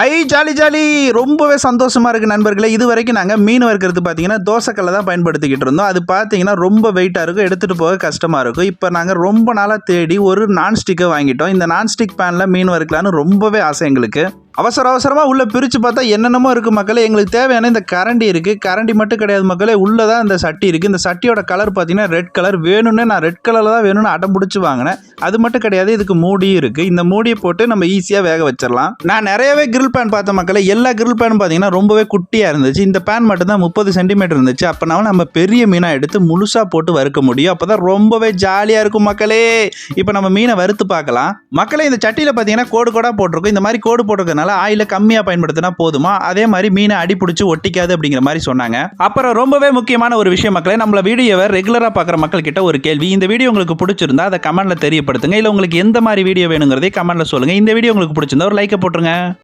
ஐ jolly jolly. ரொம்பவே சந்தோஷமாக இருக்குது நண்பர்களே. இது வரைக்கும் நாங்கள் மீன் வறுக்கிறது பார்த்தீங்கன்னா தோசைக்கல்லை தான் பயன்படுத்திக்கிட்டு இருந்தோம். அது பார்த்தீங்கன்னா ரொம்ப வெயிட்டாக இருக்கும். எடுத்துகிட்டு போக கஷ்டமாக இருக்கும். இப்போ நாங்கள் ரொம்ப நாளாக தேடி ஒரு நான்ஸ்டிக்கை வாங்கிட்டோம். இந்த நான்ஸ்டிக் பேனில் மீன் வறுக்கலான்னு ரொம்பவே ஆசை எங்களுக்கு. அவசர அவசரமாக உள்ளே பிரித்து பார்த்தா என்னென்னமோ இருக்குது மக்களே. எங்களுக்கு தேவையான இந்த கரண்டி இருக்குது கரண்டி மட்டும் கிடையாது மக்களே. உள்ளே தான் இந்த சட்டி இருக்குது இந்த சட்டியோட கலர் பார்த்தீங்கன்னா ரெட் கலர் வேணும்னு நான் ரெட் கலரில் தான் வேணும்னு அடம் பிடிச்சி வாங்கினேன். அது மட்டும் கிடையாது. இதுக்கு மூடியும் இருக்குது இந்த மூடியை போட்டு நம்ம ஈஸியாக வேக வச்சிடலாம். நான் நிறையவே கிரில் பேன் பார்த்த மக்களே. எல்லா கிரில் பேனும் பார்த்தீங்கன்னா ரொம்பவே குட்டியாக இருந்துச்சு. இந்த பேன் மட்டும்தான் முப்பது சென்டிமீட்டர் இருந்துச்சு. அப்போனாவும் நம்ம பெரிய மீனாக எடுத்து முழுசாக போட்டு வறுக்க முடியும். அப்போ தான் ரொம்பவே ஜாலியாக இருக்கும் மக்களே. இப்போ நம்ம மீனை வறுத்து பார்க்கலாம். மக்களே இந்த சட்டியில் பார்த்தீங்கன்னா கோடு கோடாக போட்டிருக்கும். இந்த மாதிரி கோடு போட்டிருக்கனால ஆயில கம்மியாக பயன்படுத்தினா போதுமா? அதே மாதிரி மீனை அடிப்பிடிச்சு ஒட்டிக்காது அப்படிங்கிற மாதிரி சொன்னாங்க. அப்புறம் ரொம்பவே முக்கியமான ஒரு விஷயம் மக்களே நம்மள வீடியோவை ரெகுலராக பார்க்குற மக்கள் கிட்ட ஒரு கேள்வி. இந்த வீடியோ உங்களுக்கு பிடிச்சிருந்தா அதை கமெண்ட்ல தெரியப்படுத்துங்க. இல்லை உங்களுக்கு எந்த மாதிரி வீடியோ வேணுங்கிறதே கமெண்ட்ல சொல்லுங்க. இந்த வீடியோ உங்களுக்கு பிடிச்சிருந்தா ஒரு லைக்கை போட்டுருங்க.